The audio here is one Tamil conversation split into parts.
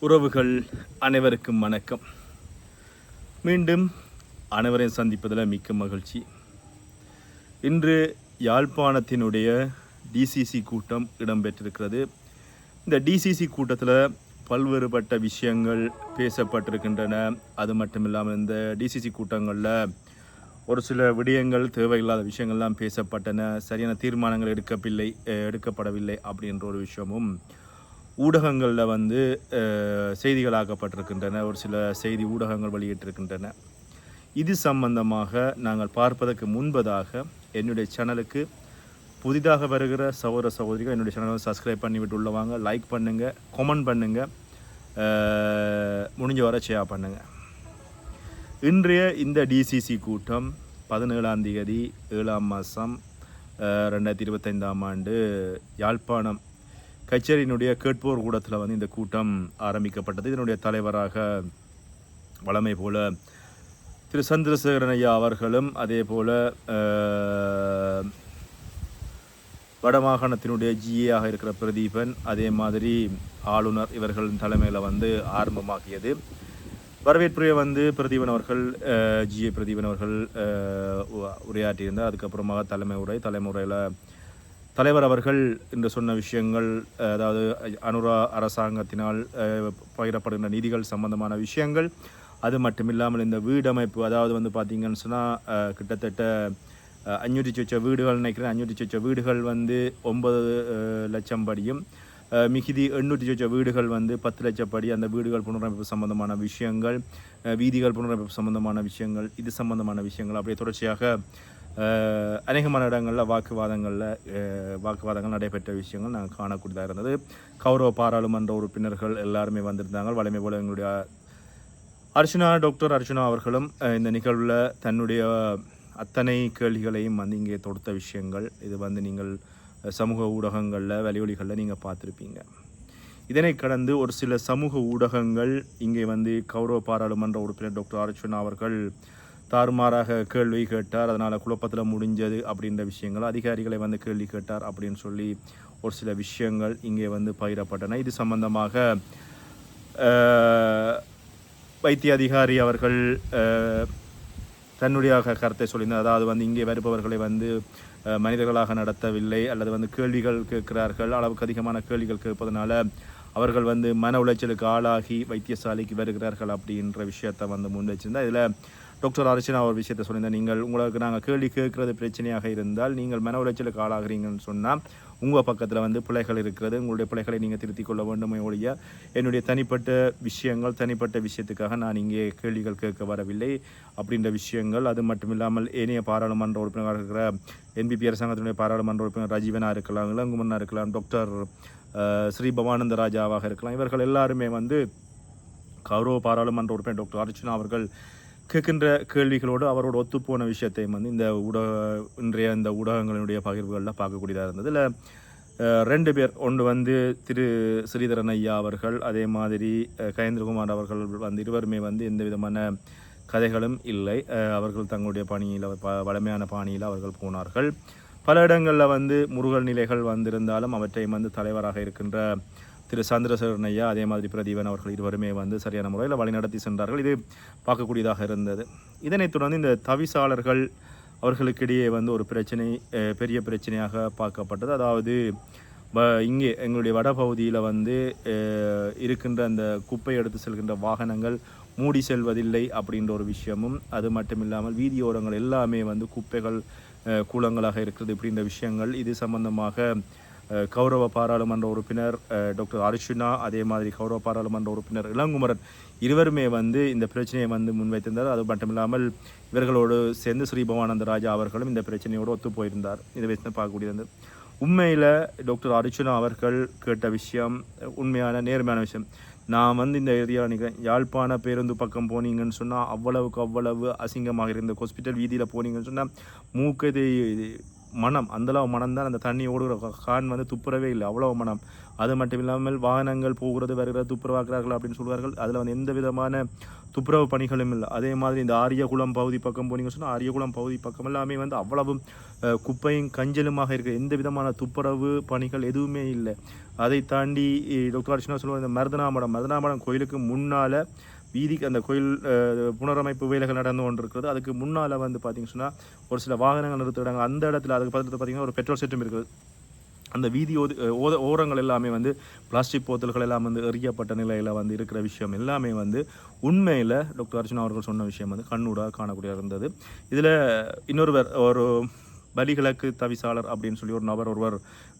உறவுகள் அனைவருக்கும் வணக்கம். மீண்டும் அனைவரையும் சந்திப்பதில் மிக்க மகிழ்ச்சி. இன்று யாழ்ப்பாணத்தினுடைய டிசிசி கூட்டம் இடம்பெற்றிருக்கிறது. இந்த டிசிசி கூட்டத்தில் பல்வேறுபட்ட விஷயங்கள் பேசப்பட்டிருக்கின்றன. அது மட்டும் இல்லாமல் இந்த டிசிசி கூட்டங்களில் ஒரு சில விடயங்கள் தேவையில்லாத விஷயங்கள்லாம் பேசப்பட்டன. சரியான தீர்மானங்கள் எடுக்கவில்லை எடுக்கப்படவில்லை அப்படின்ற ஒரு விஷயமும் ஊடகங்களில் வந்து செய்திகளாக்கப்பட்டிருக்கின்றன. ஒரு சில செய்தி ஊடகங்கள் வெளியிட்டிருக்கின்றன. இது சம்பந்தமாக நாங்கள் பார்ப்பதற்கு முன்பதாக என்னுடைய சேனலுக்கு புதிதாக வருகிற சகோதர சகோதரிகள் என்னுடைய சேனலை சப்ஸ்கிரைப் பண்ணி விட்டு லைக் பண்ணுங்கள் கமெண்ட் பண்ணுங்கள் முடிஞ்ச வரை ஷேர் பண்ணுங்கள் இன்றைய இந்த டிசிசி கூட்டம் பதினேழாம் தேதி ஏழாம் மாதம் ரெண்டாயிரத்தி இருபத்தைந்தாம் ஆண்டு யாழ்ப்பாணம் கச்சேரியினுடைய கேட்போர் கூடத்தில் வந்து இந்த கூட்டம் ஆரம்பிக்கப்பட்டது. இதனுடைய தலைவராக வளமை போல திரு சந்திரசேகரன் ஐயா அவர்களும் அதே போல அஹ், வடமாகாணத்தினுடைய ஜிஏயாக இருக்கிற பிரதீபன் அதே மாதிரி ஆளுநர் இவர்களின் தலைமையில் வந்து ஆரம்பமாகியது. வரவேற்புரையை வந்து பிரதீபன் அவர்கள் ஜிஏ பிரதீபன் அவர்கள் அஹ், உரையாற்றியிருந்தார். அதுக்கப்புறமாக தலைமை உரை தலைமுறையில் தலைவர் அவர்கள் என்று சொன்ன விஷயங்கள் அதாவது அனுரா அரசாங்கத்தினால் பகிரப்படுகின்ற நிதிகள் சம்பந்தமான விஷயங்கள் அது மட்டும் இல்லாமல் இந்த வீடமைப்பு அதாவது வந்து பார்த்திங்கன்னு சொன்னால் கிட்டத்தட்ட அஞ்சூற்றி சொச்ச வீடுகள் நினைக்கிறேன். அஞ்சூற்றி சொச்ச வீடுகள் வந்து ஒன்பது லட்சம் படியும். மிகுதி எண்ணூற்றி சொச்ச வீடுகள் வந்து பத்து லட்சம் படி அந்த வீடுகள் புனரமைப்பு சம்பந்தமான விஷயங்கள் வீதிகள் புனரமைப்பு சம்பந்தமான விஷயங்கள் இது சம்பந்தமான விஷயங்கள். அப்படியே தொடர்ச்சியாக அநேகமான இடங்களில் வாக்குவாதங்களில் வாக்குவாதங்கள் நடைபெற்ற விஷயங்கள் நாங்கள் காணக்கூடியதாக இருந்தது. கௌரவ பாராளுமன்ற உறுப்பினர்கள் எல்லாருமே வந்திருந்தாங்க. வலிமை போல எங்களுடைய அர்ச்சனா டாக்டர் அர்ச்சனா அவர்களும் இந்த நிகழ்வில் தன்னுடைய அத்தனை கேள்விகளையும் வந்து இங்கே தொடுத்த விஷயங்கள். இது வந்து நீங்கள் சமூக ஊடகங்களில் வலியொலிகளில் நீங்கள் பார்த்துருப்பீங்க. இதனை கடந்து ஒரு சில சமூக ஊடகங்கள் இங்கே வந்து கௌரவ பாராளுமன்ற உறுப்பினர் டாக்டர் அர்ச்சனா அவர்கள் தாறுமாறாக கேள்வி கேட்டார். அதனால் குழப்பத்தில் முடிஞ்சது அப்படின்ற விஷயங்கள். அதிகாரிகளை வந்து கேள்வி கேட்டார் அப்படின்னு சொல்லி ஒரு சில விஷயங்கள் இங்கே வந்து பகிரப்பட்டன. இது சம்பந்தமாக வைத்திய அதிகாரி அவர்கள் தன்னுடைய கருத்தை சொல்லியிருந்தார். அதாவது வந்து இங்கே வருபவர்களை வந்து மனிதர்களாக நடத்தவில்லை அல்லது வந்து கேள்விகள் கேட்கிறார்கள். அளவுக்கு அதிகமான கேள்விகள் கேட்பதனால அவர்கள் வந்து மன உளைச்சலுக்கு ஆளாகி வைத்தியசாலைக்கு வருகிறார்கள் அப்படின்ற விஷயத்தை வந்து முன் வச்சிருந்தா இதில் டாக்டர் அர்ச்சனா ஒரு விஷயத்தை சொல்லியிருந்தேன் நீங்கள் உங்களுக்கு நாங்கள் கேள்வி கேட்குறது பிரச்சனையாக இருந்தால் நீங்கள் மன உளைச்சலுக்கு ஆளாகிறீங்கன்னு சொன்னால் உங்கள் பக்கத்தில் வந்து பிழைகள் இருக்கிறது உங்களுடைய பிழைகளை நீங்கள் திருத்திக் கொள்ள வேண்டுமே ஒழிய என்னுடைய தனிப்பட்ட விஷயங்கள் தனிப்பட்ட விஷயத்துக்காக நான் இங்கே கேள்விகள் கேட்க வரவில்லை. அப்படின்ற விஷயங்கள் அது மட்டும் இல்லாமல் ஏனைய பாராளுமன்ற உறுப்பினராக இருக்கிற என்பிபி அரசாங்கத்தினுடைய பாராளுமன்ற உறுப்பினர் ராஜீவனா இருக்கலாம் இளங்குமன்னா இருக்கலாம் டாக்டர் ஸ்ரீ பவானந்த ராஜாவாக இருக்கலாம். இவர்கள் எல்லாருமே வந்து கௌரவ பாராளுமன்ற உறுப்பினர் டாக்டர் அர்ச்சனா அவர்கள் கேட்கின்ற கேள்விகளோடு அவரோட ஒத்துப்போன விஷயத்தையும் வந்து இந்த ஊடக இன்றைய இந்த ஊடகங்களினுடைய பகிர்வுகளில் பார்க்கக்கூடியதாக இருந்தது. இல்லை ரெண்டு பேர் ஒன்று வந்து திரு ஸ்ரீதரன் ஐயா அவர்கள் அதே மாதிரி கயேந்திரகுமார் அவர்கள் வந்து இருவருமே வந்து எந்த விதமான கதைகளும் இல்லை. அவர்கள் தங்களுடைய பணியில் ப வளமையான பாணியில் அவர்கள் போனார்கள். பல இடங்களில் வந்து முருகல் நிலைகள் வந்திருந்தாலும் அவற்றையும் வந்து தலைவராக இருக்கின்ற திரு சந்திரசேகரன் ஐயா அதே மாதிரி பிரதீபன் அவர்கள் இருவருமே வந்து சரியான முறையில் வழிநடத்தி சென்றார்கள். இது பார்க்கக்கூடியதாக இருந்தது. இதனைத் தொடர்ந்து இந்த தவிசாளர்கள் அவர்களுக்கிடையே வந்து ஒரு பிரச்சனை பெரிய பிரச்சனையாக பார்க்கப்பட்டது. அதாவது வ- இங்கே எங்களுடைய வடபகுதியில் வந்து இருக்கின்ற அந்த குப்பை எடுத்து செல்கின்ற வாகனங்கள் மூடி செல்வதில்லை அப்படின்ற ஒரு விஷயமும் அது மட்டும் இல்லாமல் வீதியோரங்கள் எல்லாமே வந்து குப்பைகள் கூலங்களாக இருக்கிறது இப்படின்ற விஷயங்கள். இது சம்பந்தமாக கௌரவ பாராளுமன்ற உறுப்பினர் டாக்டர் அர்ஷுனா அதே மாதிரி கௌரவ பாராளுமன்ற உறுப்பினர் இளங்குமரன் இருவருமே வந்து இந்த பிரச்சனையை வந்து முன்வைத்திருந்தார். அது மட்டும் இல்லாமல் இவர்களோடு சேர்ந்து ஸ்ரீ பவானந்த ராஜா அவர்களும் இந்த பிரச்சனையோடு ஒத்து போயிருந்தார். இதை வச்சு தான் பார்க்கக்கூடியது உண்மையில் டாக்டர் அர்ஜுனா அவர்கள் கேட்ட விஷயம் உண்மையான நேர்மையான விஷயம். நான் வந்து இந்த ஏரியாவில் நிற்கிறேன் யாழ்ப்பாண பேருந்து பக்கம் போனீங்கன்னு சொன்னால் அவ்வளவுக்கு அவ்வளவு அசிங்கமாக இருந்த ஹாஸ்பிட்டல் வீதியில் போனீங்கன்னு சொன்னால் மூக்கது மனம் அந்தளவு மனம் தான் அந்த தண்ணி ஓடுகிற கான் வந்து துப்புரவே இல்லை. அவ்வளவு மனம். அது மட்டும் இல்லாமல் வாகனங்கள் போகிறது வருகிறது துப்புரவாக்குறார்கள் அப்படின்னு சொல்வார்கள். அதில் வந்து எந்த விதமான துப்புரவு பணிகளும் இல்லை. அதே மாதிரி இந்த ஆரியகுளம் பகுதி பக்கம் போனீங்க சொன்னால் ஆரியகுளம் பகுதி பக்கம் எல்லாமே வந்து அவ்வளவு குப்பையும் கஞ்சலுமாக இருக்குது எந்த விதமான துப்புரவு பணிகள் எதுவுமே இல்லை. அதை தாண்டி டாக்டர் அர்ச்சனா சொல்லுவாங்க இந்த மருதனாமடம் மருதனாமடம் கோயிலுக்கு முன்னால் வீதிக்கு அந்த கோயில் புனரமைப்பு வேலைகள் நடந்து கொண்டிருக்கிறது. அதுக்கு முன்னால் வந்து பார்த்தீங்கன்னா சொன்னால் ஒரு சில வாகனங்கள் நிறுத்துறாங்க. அந்த இடத்துல அதுக்கு பக்கத்தில் பார்த்தீங்கன்னா ஒரு பெட்ரோல் செட்டும் இருக்குது. அந்த வீதி ஓது ஓத ஓரங்கள் எல்லாமே வந்து பிளாஸ்டிக் போத்தல்கள் எல்லாம் வந்து எறியப்பட்ட நிலையில் வந்து இருக்கிற விஷயம் எல்லாமே வந்து உண்மையில் டாக்டர் அர்ஜுனா அவர்கள் சொன்ன விஷயம் வந்து கண்ணூடாக காணக்கூடிய இருந்தது. இதில் இன்னொருவர் ஒரு பலிகிழக்கு தவிசாளர் அப்படின்னு சொல்லி ஒரு நபர் ஒருவர்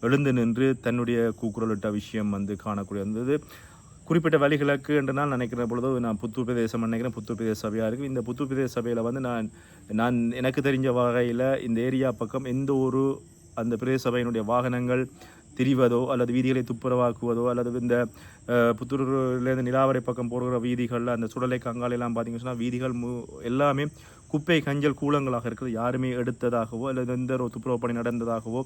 எழுந்து நின்று தன்னுடைய கூக்குரலிட்ட விஷயம் வந்து காணக்கூடிய இருந்தது. குறிப்பிட்ட வழிகளுக்கு என்று நான் நினைக்கிற பொழுது நான் புத்தூர் பிரதேசம் நினைக்கிறேன். புத்தூர் பிரதேச சபையாக இருக்குது இந்த புத்தூர் பிரதேச சபையில் வந்து நான் நான் எனக்கு தெரிஞ்ச வகையில் இந்த ஏரியா பக்கம் எந்த ஒரு அந்த பிரதேச சபையினுடைய வாகனங்கள் திரிவதோ அல்லது வீதிகளை துப்புரவாக்குவதோ அல்லது இந்த புத்தூர்லேருந்து நிலாவரை பக்கம் போகிற வீதிகளில் அந்த சுடலை கங்காலெல்லாம் எல்லாம் சொன்னால் வீதிகள் மு எல்லாமே குப்பை கஞ்சல் கூலங்களாக இருக்கிறது. யாருமே எடுத்ததாகவோ அல்லது எந்த ஒரு துப்புரவு பணி நடந்ததாகவோ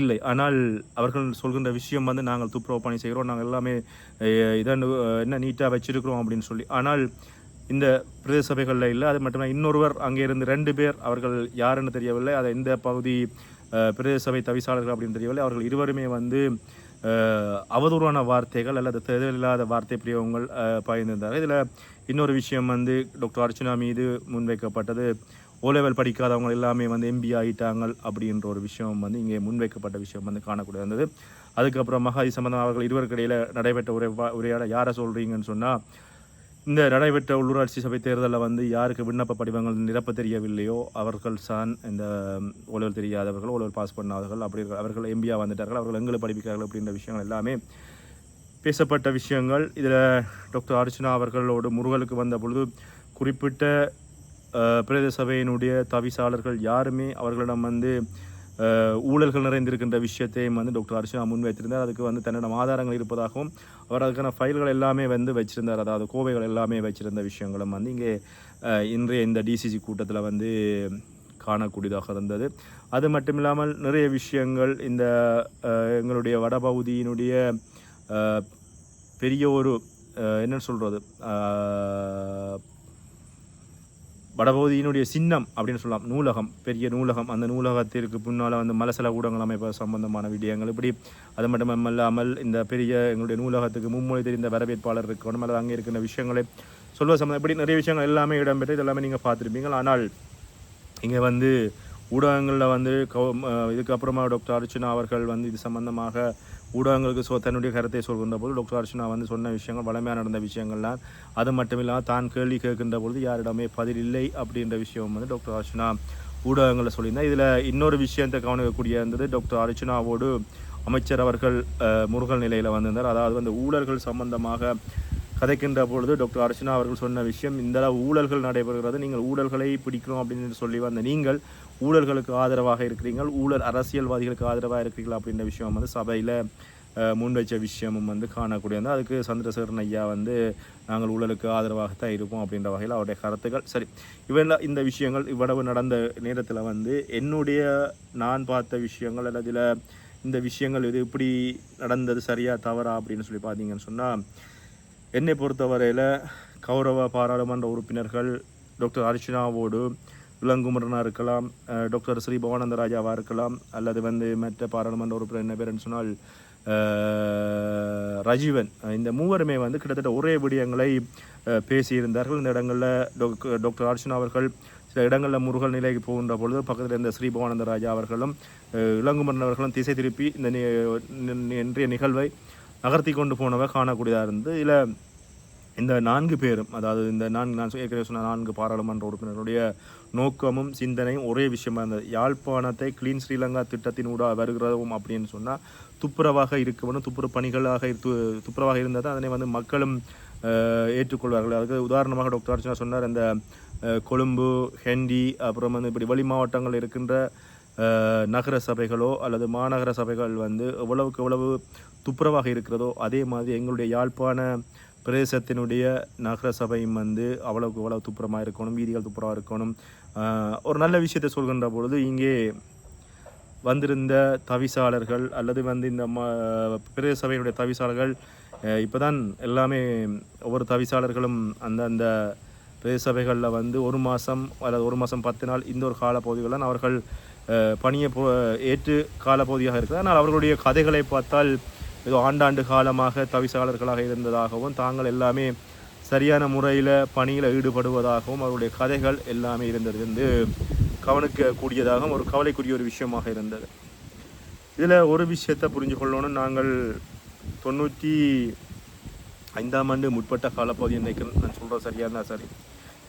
இல்லை. ஆனால் அவர்கள் சொல்கின்ற விஷயம் வந்து நாங்கள் துப்புரவு பணி செய்கிறோம். நாங்கள் எல்லாமே இதை இதான் என்ன நீட்டாக வச்சிருக்கிறோம் அப்படின்னு சொல்லி. ஆனால் இந்த பிரதேச சபைகளில் இல்லை. அது மட்டும் இன்னொருவர் அங்கே இருந்து ரெண்டு பேர் அவர்கள் யாருன்னு தெரியவில்லை. அதை எந்த பகுதி பிரதேச சபை தவிசாளர்கள் அப்படின்னு தெரியவில்லை. அவர்கள் இருவருமே வந்து அவதூறான வார்த்தைகள் அல்லது தேவையில்லாத வார்த்தை பிரியவங்கள் அஹ், இதில் இன்னொரு விஷயம் வந்து டாக்டர் அர்ச்சனா மீது முன்வைக்கப்பட்டது. ஓ லெவல் படிக்காதவங்க எல்லாமே வந்து எம்பி ஆகிட்டாங்க அப்படின்ற ஒரு விஷயம் வந்து இங்கே முன்வைக்கப்பட்ட விஷயம் வந்து காணக்கூடிய இருந்தது. அதுக்கப்புறமாக இது சம்பந்தமாக அவர்கள் இருவருக்கிடையில் நடைபெற்ற உரை உரையாட யாரை சொல்கிறீங்கன்னு சொன்னால் இந்த நடைபெற்ற உள்ளூராட்சி சபை தேர்தலில் வந்து யாருக்கு விண்ணப்ப படிவங்கள் நிரப்ப தெரியவில்லையோ அவர்கள் சான் இந்த உழவர் தெரியாதவர்கள் உழவர் பாஸ் பண்ணாதவர்கள் அப்படி அவர்கள் எம்பியா வந்துட்டார்கள் அவர்கள் எங்களை படிப்பிக்கிறார்கள் அப்படின்ற விஷயங்கள் எல்லாமே பேசப்பட்ட விஷயங்கள். இதில் டாக்டர் அர்ச்சனா அவர்களோடு முருகலுக்கு வந்த பொழுது குறிப்பிட்ட பிரதேச சபையினுடைய தவிசாளர்கள் யாருமே அவர்களிடம் வந்து ஊழல்கள் நிறைந்திருக்கின்ற விஷயத்தையும் வந்து டாக்டர் அர்ச்சனா முன்வைத்திருந்தார். அதுக்கு வந்து தன்னிடம் ஆதாரங்கள் இருப்பதாகவும் அவர் அதுக்கான ஃபைல்கள் எல்லாமே வந்து வச்சிருந்தார். அதாவது கோவைகள் எல்லாமே வச்சிருந்த விஷயங்களும் வந்து இங்கே இன்றைய இந்த டிசிசி கூட்டத்தில் வந்து காணக்கூடியதாக இருந்தது. அது மட்டும் இல்லாமல் நிறைய விஷயங்கள் இந்த எங்களுடைய வடபகுதியினுடைய பெரிய ஒரு என்னன்னு என்ன சொல்கிறது வடபகுதியினுடைய சின்னம் அப்படின்னு சொல்லலாம். நூலகம் பெரிய நூலகம். அந்த நூலகத்திற்கு முன்னால் வந்து மலசல ஊடகங்கள் அமைப்பு சம்பந்தமான விடயங்கள். இப்படி அது மட்டுமல்லாமல் இந்த பெரிய எங்களுடைய நூலகத்துக்கு மும்மொழி தெரிந்த வரவேற்பாளர் இருக்கணும் அல்லது அங்கே இருக்கின்ற விஷயங்களை சொல்வது சம்பந்தம். இப்படி நிறைய விஷயங்கள் எல்லாமே இடம்பெற்று இதெல்லாமே நீங்கள் பார்த்துருப்பீங்க. ஆனால் இங்கே வந்து ஊடகங்களில் வந்து இதுக்கப்புறமா டாக்டர் அர்ச்சனா அவர்கள் வந்து இது சம்பந்தமாக ஊடகங்களுக்கு சொ தன்னுடைய கருத்தை சொல்கின்ற போது டாக்டர் அர்ச்சனா வந்து சொன்ன விஷயங்கள் வளமையாக நடந்த விஷயங்கள்லாம் அது மட்டும் இல்லாமல் தான் கேள்வி கேட்கின்ற பொழுது யாரிடமே பதில் இல்லை அப்படின்ற விஷயம் வந்து டாக்டர் அர்ச்சனா ஊடகங்களில் சொல்லியிருந்தேன் இதில் இன்னொரு விஷயத்தை கவனிக்கக்கூடிய இருந்தது டாக்டர் அர்ச்சனாவோடு அமைச்சர் அவர்கள் முருகல் நிலையில் வந்திருந்தார். அதாவது வந்து ஊழல்கள் சம்பந்தமாக கதைக்கின்ற பொழுது டாக்டர் அர்ச்சனா அவர்கள் சொன்ன விஷயம் இந்த அளவு ஊழல்கள் நடைபெறுகிறது நீங்கள் ஊழல்களை பிடிக்கணும் அப்படின்னு சொல்லி வந்த நீங்கள் ஊழல்களுக்கு ஆதரவாக இருக்கிறீர்கள் ஊழல் அரசியல்வாதிகளுக்கு ஆதரவாக இருக்கிறீர்கள் அப்படின்ற விஷயம் வந்து சபையில் முன்வைச்ச விஷயமும் வந்து காணக்கூடியது அதுக்கு சந்திரசேகரன் ஐயா வந்து நாங்கள் ஊழலுக்கு ஆதரவாகத்தான் இருப்போம் அப்படின்ற வகையில் அவருடைய கருத்துக்கள். சரி இவெல்லாம் இந்த விஷயங்கள் இவ்வளவு நடந்த நேரத்தில் வந்து என்னுடைய நான் பார்த்த விஷயங்கள் அல்லது இந்த விஷயங்கள் இது இப்படி நடந்தது சரியா தவறா அப்படின்னு சொல்லி பார்த்தீங்கன்னு சொன்னால் என்னை பொறுத்தவரையில் கௌரவ பாராளுமன்ற உறுப்பினர்கள் டாக்டர் அர்ச்சனாவோடு இளங்குமரனாக இருக்கலாம் டாக்டர் ஸ்ரீ பவானந்த ராஜாவாக இருக்கலாம் அல்லது வந்து மற்ற பாராளுமன்ற உறுப்பினர் என்ன பேருன்னு சொன்னால் ரஜீவன். இந்த மூவருமே வந்து கிட்டத்தட்ட ஒரே விடயங்களை பேசியிருந்தார்கள். இந்த இடங்களில் டாக்டர் டாக்டர் அர்ச்சனா அவர்கள் சில இடங்களில் முருகல் நிலைக்கு போகின்ற பொழுது பக்கத்தில் இருந்த ஸ்ரீ பவானந்த ராஜா அவர்களும் இளங்குமரன் அவர்களும் திசை திருப்பி இந்த இன்றைய நிகழ்வை நகர்த்தி கொண்டு போனவை காணக்கூடியதாக இருந்து இதில் இந்த நான்கு பேரும் அதாவது இந்த நான்கு நான் ஏற்கனவே சொன்ன நான்கு பாராளுமன்ற உறுப்பினர்களுடைய நோக்கமும் சிந்தனையும் ஒரே விஷயமா இருந்தது. யாழ்ப்பாணத்தை கிளீன் ஸ்ரீலங்கா திட்டத்தினூடாக வருகிறதும் அப்படின்னு சொன்னால் துப்புரவாக இருக்கணும் துப்புர பணிகளாக இரு- துப்புரவாக தான் அதனை வந்து மக்களும் ஏற்றுக்கொள்வார்கள். அதுக்கு உதாரணமாக டாக்டர் அர்ச்சனா சொன்னார் அந்த கொழும்பு ஹெண்டி அப்புறம் வந்து இப்படி வெளி மாவட்டங்கள் இருக்கின்ற நகர சபைகளோ அல்லது மாநகர சபைகள் வந்து எவ்வளவுக்கு எவ்வளவு துப்புரவாக இருக்கிறதோ அதே மாதிரி எங்களுடைய யாழ்ப்பாண பிரதேசத்தினுடைய நகர சபையும் வந்து அவ்வளவுக்கு எவ்வளவு துப்புரமாக இருக்கணும் வீதிகள் துப்புரமாக இருக்கணும் ஒரு நல்ல விஷயத்தை சொல்கின்ற பொழுது இங்கே வந்திருந்த தவிசாளர்கள் அல்லது வந்து இந்த ம பிரதேச சபையினுடைய தவிசாளர்கள் இப்போ தான் எல்லாமே ஒவ்வொரு தவிசாளர்களும் அந்தந்த பிரதேச சபைகளில் வந்து ஒரு மாதம் அல்லது ஒரு மாதம் பத்து நாள் இந்த ஒரு காலப்பகுதிகளில் அவர்கள் பணியை போ ஏற்று காலப்பகுதியாக இருக்கிறது ஆனால் அவர்களுடைய கதைகளை பார்த்தால் ஏதோ ஆண்டாண்டு காலமாக தவிசாளர்களாக இருந்ததாகவும் தாங்கள் எல்லாமே சரியான முறையில் பணியில் ஈடுபடுவதாகவும் அவருடைய கதைகள் எல்லாமே இருந்தது வந்து கவனிக்கக்கூடியதாகவும் ஒரு கவலைக்குரிய ஒரு விஷயமாக இருந்தது. இதில் ஒரு விஷயத்தை புரிஞ்சு கொள்ளணும் நாங்கள் தொண்ணூற்றி ஐந்தாம் ஆண்டு முற்பட்ட காலப்பகுதி இன்றைக்கு நான் சொல்கிறோம் சரியாக இருந்தால் சரி.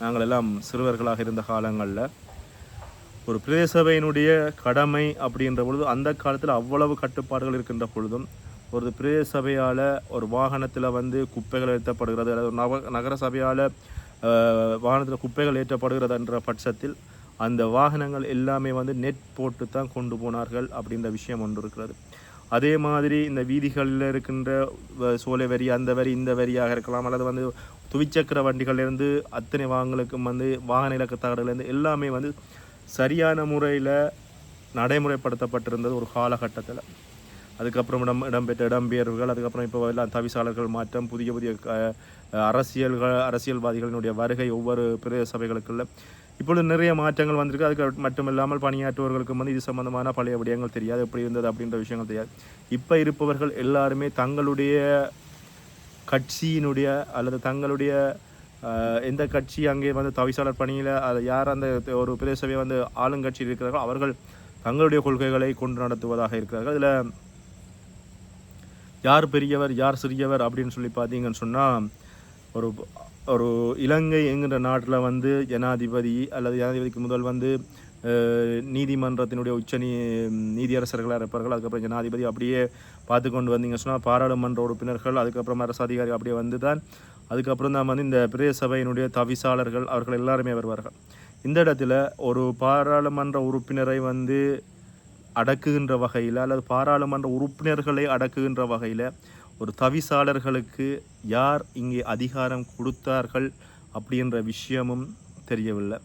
நாங்கள் எல்லாம் சிறுவர்களாக இருந்த காலங்களில் ஒரு பிரதேசபையினுடைய கடமை அப்படின்ற பொழுது அந்த காலத்தில் அவ்வளவு கட்டுப்பாடுகள் இருக்கின்ற பொழுதும் ஒரு பிரதேச சபையால் ஒரு வாகனத்தில் வந்து குப்பைகள் ஏற்றப்படுகிறது அல்லது ஒரு நவ நகர சபையால் வாகனத்தில் குப்பைகள் ஏற்றப்படுகிறது என்ற பட்சத்தில் அந்த வாகனங்கள் எல்லாமே வந்து நெட் போட்டு தான் கொண்டு போனார்கள் அப்படின்ற விஷயம் ஒன்று இருக்கிறது. அதே மாதிரி இந்த வீதிகளில் இருக்கின்ற வ- சோலை வரி அந்த வரி இந்த வரியாக இருக்கலாம் அல்லது வந்து துவிச்சக்கர வண்டிகள்லேருந்து அத்தனை வாகனங்களுக்கும் வந்து வாகன இலக்க தகடுலேருந்து எல்லாமே வந்து சரியான முறையில் நடைமுறைப்படுத்தப்பட்டிருந்தது ஒரு காலகட்டத்தில். அதுக்கப்புறம் இடம் இடம்பெற்ற இடம்பெயர்வுகள் அதுக்கப்புறம் இப்போ எல்லாம் தவிசாளர்கள் மாற்றம் புதிய புதிய க- அரசியல்கள் அரசியல்வாதிகளினுடைய வருகை ஒவ்வொரு பிரதேச சபைகளுக்குள்ள. இப்பொழுது நிறைய மாற்றங்கள் வந்திருக்கு. அதுக்கு மட்டும் இல்லாமல் பணியாற்றுவர்களுக்கு வந்து இது சம்பந்தமான பழைய விடயங்கள் தெரியாது. எப்படி இருந்தது அப்படின்ற விஷயங்கள் தெரியாது. இப்போ இருப்பவர்கள் எல்லாருமே தங்களுடைய கட்சியினுடைய அல்லது தங்களுடைய எந்த கட்சி அங்கே வந்து தவிசாளர் பணியில் அது யார் அந்த ஒரு பிரதேசவே வந்து ஆளுங்கட்சியில் இருக்கிறார்களோ அவர்கள் தங்களுடைய கொள்கைகளை கொண்டு நடத்துவதாக இருக்கிறார்கள். இதில் யார் பெரியவர் யார் சிறியவர் அப்படின்னு சொல்லி பார்த்தீங்கன்னு சொன்னால் ஒரு ஒரு இலங்கை என்கிற நாட்டில் வந்து ஜனாதிபதி அல்லது ஜனாதிபதிக்கு முதல் வந்து நீதிமன்றத்தினுடைய உச்ச நீ நீதியரசர்களாக இருப்பார்கள். அதுக்கப்புறம் ஜனாதிபதி அப்படியே பார்த்து கொண்டு வந்தீங்க சொன்னால் பாராளுமன்ற உறுப்பினர்கள் அதுக்கப்புறம் அரசு அதிகாரி அப்படியே வந்து தான் அதுக்கப்புறம் தான் வந்து இந்த பிரதேச சபையினுடைய தவிசாளர்கள் அவர்கள் எல்லாருமே வருவார்கள். இந்த இடத்துல ஒரு பாராளுமன்ற உறுப்பினரை வந்து அடக்குகின்ற வகையில் அல்லது பாராளுமன்ற உறுப்பினர்களை அடக்குகின்ற வகையில் ஒரு தவிசாளர்களுக்கு யார் இங்கே அதிகாரம் கொடுத்தார்கள் அப்படின்ற விஷயமும் தெரியவில்லை.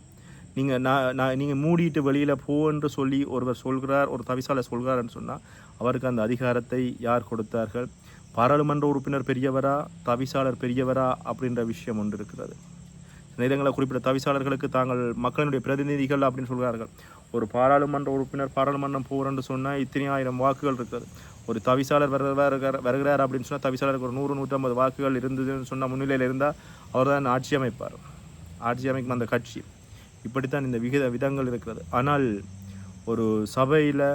நீங்கள் நான் நான் நீங்கள் மூடிட்டு வெளியில் போ என்று சொல்லி ஒருவர் சொல்கிறார் ஒரு தவிசாளர் சொல்கிறார்னு சொன்னால் அவருக்கு அந்த அதிகாரத்தை யார் கொடுத்தார்கள்? பாராளுமன்ற உறுப்பினர் பெரியவரா தவிசாளர் பெரியவரா அப்படின்ற விஷயம் ஒன்று இருக்கிறது. நேரங்களை குறிப்பிட்ட தவிசாளர்களுக்கு தாங்கள் மக்களினுடைய பிரதிநிதிகள் அப்படின்னு சொல்கிறார்கள். ஒரு பாராளுமன்ற உறுப்பினர் பாராளுமன்றம் போகிறன்னு சொன்னால் இத்தனை ஆயிரம் வாக்குகள் இருக்குது. ஒரு தவிசாளர் வர வருகிறார் வருகிறார் அப்படின்னு சொன்னால் தவிசாளருக்கு ஒரு நூறு நூற்றம்பது வாக்குகள் இருந்ததுன்னு சொன்னால் முன்னிலையில் இருந்தால் அவர் தான் ஆட்சி அமைப்பார். ஆட்சி அமைக்கும் அந்த கட்சி. இப்படித்தான் இந்த விகித விதங்கள் இருக்கிறது. ஆனால் ஒரு சபையில்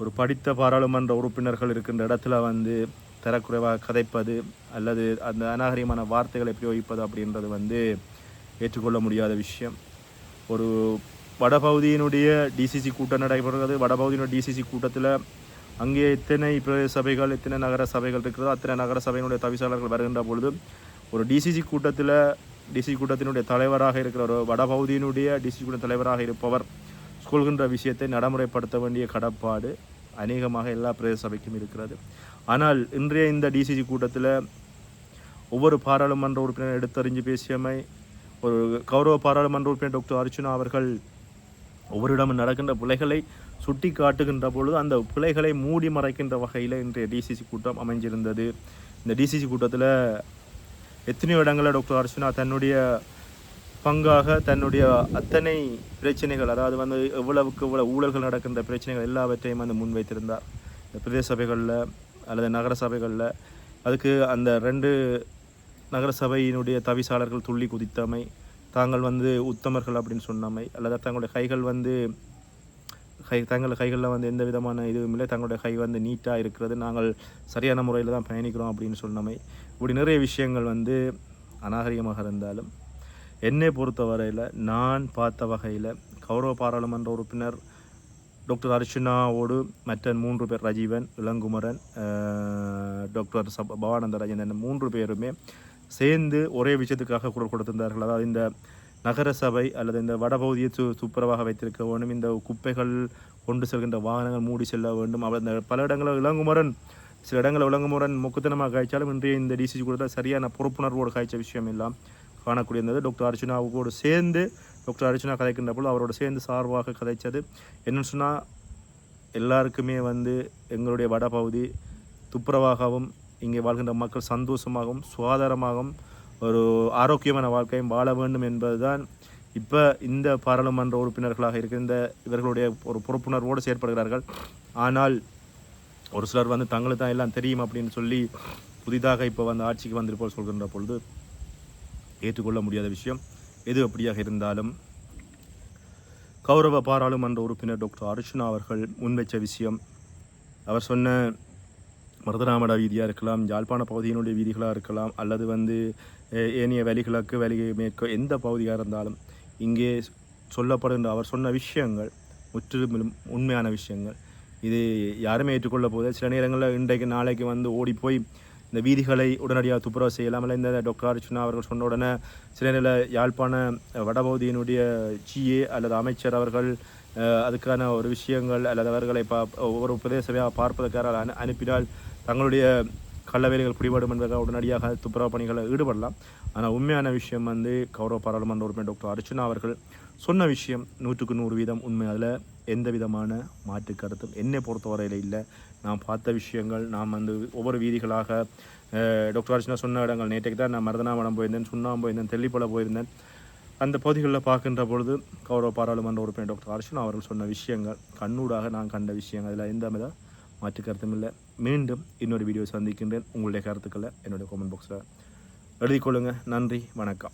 ஒரு படித்த பாராளுமன்ற உறுப்பினர்கள் இருக்கின்ற இடத்துல வந்து தரக்குறைவாக கதைப்பது அல்லது அந்த அநாகரிகமான வார்த்தைகளை பிரயோகிப்பது அப்படின்றது வந்து ஏற்றுக்கொள்ள முடியாத விஷயம். ஒரு வடபகுதியினுடைய டிசிசி கூட்டம் நடைபெறுகிறது. வடபகுதியினுடைய டிசிசி கூட்டத்தில் அங்கே எத்தனை பிரதேச சபைகள் எத்தனை நகர சபைகள் இருக்கிறதோ அத்தனை நகர சபையினுடைய தவிசாளர்கள் வருகின்ற பொழுது ஒரு டிசிசி கூட்டத்தில் டிசி கூட்டத்தினுடைய தலைவராக இருக்கிற ஒரு வடபகுதியினுடைய டிசி கூட்ட தலைவராக இருப்பவர் சொல்கின்ற விஷயத்தை நடைமுறைப்படுத்த வேண்டிய கடப்பாடு அநேகமாக எல்லா பிரதேச சபைக்கும் இருக்கிறது. ஆனால் இன்றைய இந்த டிசிசி கூட்டத்தில் ஒவ்வொரு பாராளுமன்ற உறுப்பினர் எடுத்தறிஞ்சு பேசியமை ஒரு கௌரவ பாராளுமன்ற உறுப்பினர் டாக்டர் அர்ச்சுனா அவர்கள் ஒவ்வொரு இடமும் நடக்கின்ற பிழைகளை சுட்டி காட்டுகின்ற பொழுது அந்த பிழைகளை மூடி மறைக்கின்ற வகையில் இன்றைய டிசிசி கூட்டம் அமைஞ்சிருந்தது. இந்த டிசிசி கூட்டத்தில் எத்தனையோ இடங்களில் டாக்டர் அர்ச்சனா தன்னுடைய பங்காக தன்னுடைய அத்தனை பிரச்சனைகள் அதாவது வந்து எவ்வளவுக்கு எவ்வளவு ஊழல்கள் நடக்கின்ற பிரச்சனைகள் எல்லாவற்றையும் வந்து முன்வைத்திருந்தார். இந்த பிரதேச சபைகளில் அல்லது நகர சபைகளில். அதுக்கு அந்த ரெண்டு நகர சபையினுடைய தவிசாளர்கள் துள்ளி குதித்தமை தாங்கள் வந்து உத்தமர்கள் அப்படின்னு சொன்னமை. அல்லது தங்களுடைய கைகள் வந்து கை தங்கள் கைகளில் வந்து எந்த விதமான இதுவும் இல்லை. தங்களுடைய கை வந்து நீட்டாக இருக்கிறது. நாங்கள் சரியான முறையில் தான் பயணிக்கிறோம் அப்படின்னு சொன்னமை. இப்படி நிறைய விஷயங்கள் வந்து அநாகரிகமாக இருந்தாலும் என்னை பொறுத்தவரையில் நான் பார்த்த வகையில் கௌரவ பாராளுமன்ற உறுப்பினர் டாக்டர் அர்ச்சுனாவோடு மற்ற மூன்று பேர் ரஜீவன் இளங்குமரன் டாக்டர் சப் பவானந்த ராஜன் மூன்று பேருமே சேர்ந்து ஒரே விஷயத்துக்காக குரல் கொடுத்திருந்தார்கள். அதாவது இந்த நகர சபை அல்லது இந்த வடபகுதியை சு துப்புரவாக வைத்திருக்க வேண்டும். இந்த குப்பைகள் கொண்டு செல்கின்ற வாகனங்கள் மூடி செல்ல வேண்டும். அவர் இந்த பல இடங்களில் இளங்குமரன் சில இடங்களில் இளங்குமரன் முக்குத்தனமாக காய்ச்சாலும் இன்றைய இந்த டிசிஜி கூட சரியான பொறுப்புணர்வோடு காய்ச்ச விஷயம் எல்லாம் இருந்தது டாக்டர் அர்ச்சனாவோடு சேர்ந்து டாக்டர் அர்ச்சனா கதைக்கின்ற பொழுது அவரோட சேர்ந்து சார்பாக கதைச்சது என்னன்னு சொன்னால் எல்லாருக்குமே வந்து எங்களுடைய வடபகுதி துப்புரவாகவும் இங்கே வாழ்கின்ற மக்கள் சந்தோஷமாகவும் சுகாதாரமாகவும் ஒரு ஆரோக்கியமான வாழ்க்கையும் வாழ வேண்டும் என்பதுதான் இப்போ இந்த பாராளுமன்ற உறுப்பினர்களாக இருக்கின்ற இவர்களுடைய ஒரு பொறுப்புணர்வோடு செயற்படுகிறார்கள். ஆனால் ஒரு சிலர் வந்து தங்களுக்கு தான் எல்லாம் தெரியும் அப்படின்னு சொல்லி புதிதாக இப்போ வந்து ஆட்சிக்கு வந்திருப்போல் சொல்கின்ற பொழுது ஏற்றுக்கொள்ள முடியாத விஷயம். எது அப்படியாக இருந்தாலும் கௌரவ பாராளுமன்ற உறுப்பினர் டாக்டர் அர்ச்சுனா அவர்கள் முன்வைச்ச விஷயம். அவர் சொன்ன மருதராமட வீதியாக இருக்கலாம் யாழ்ப்பாண பகுதியினுடைய வீதிகளாக இருக்கலாம் அல்லது வந்து ஏனைய வழிகளுக்கு வழி மேற்கோ எந்த பகுதியாக இருந்தாலும் இங்கே சொல்லப்படுகின்ற அவர் சொன்ன விஷயங்கள் முற்றிலும் உண்மையான விஷயங்கள். இது யாருமே ஏற்றுக்கொள்ள போது சில நேரங்களில் இன்றைக்கு நாளைக்கு வந்து ஓடி போய் இந்த வீதிகளை உடனடியாக துப்புரவு செய்யலாம். இல்லை இந்த டாக்டர் அர்ச்சுனா அவர்கள் சொன்ன உடனே சில நேரில் யாழ்ப்பாண வடபகுதியினுடைய ஜிஏ அல்லது அமைச்சர் அவர்கள் அதுக்கான ஒரு விஷயங்கள் அல்லது அவர்களை பா ஒவ்வொரு பிரதேசவையாக பார்ப்பதற்காக அனுப்பினால் தங்களுடைய கள்ளவேலைகள் பிடிபடும் என்பதாக உடனடியாக துப்புரவு பணிகளை ஈடுபடலாம். ஆனால் உண்மையான விஷயம் வந்து கௌரவ பாராளுமன்ற உறுப்பினர் டாக்டர் அர்ச்சுனா அவர்கள் சொன்ன விஷயம் நூற்றுக்கு நூறு வீதம் உண்மை. அதில் எந்த விதமான மாற்று கருத்தும் என்னை பொறுத்தவரையில் இல்லை. நான் பார்த்த விஷயங்கள் நான் வந்து ஒவ்வொரு வீதிகளாக டாக்டர் அர்ச்சனா சொன்ன இடங்கள் நேற்றைக்கு தான் நான் மருதனாமடம் போயிருந்தேன் சுண்ணாம் போயிருந்தேன் தெல்லிப்பள போயிருந்தேன். அந்த பகுதிகளில் பார்க்கின்ற பொழுது கௌரவ பாராளுமன்ற உறுப்பினர் டாக்டர் அர்ச்சனா அவர்கள் சொன்ன விஷயங்கள் கண்ணூடாக நான் கண்ட விஷயங்கள் அதில் எந்த வித மாற்று கருத்தும் இல்லை. மீண்டும் இன்னொரு வீடியோ சந்திக்கின்றேன். உங்களுடைய கருத்துக்களை என்னுடைய கமெண்ட் பாக்ஸில் எழுதிக்கொள்ளுங்கள் நன்றி. வணக்கம்.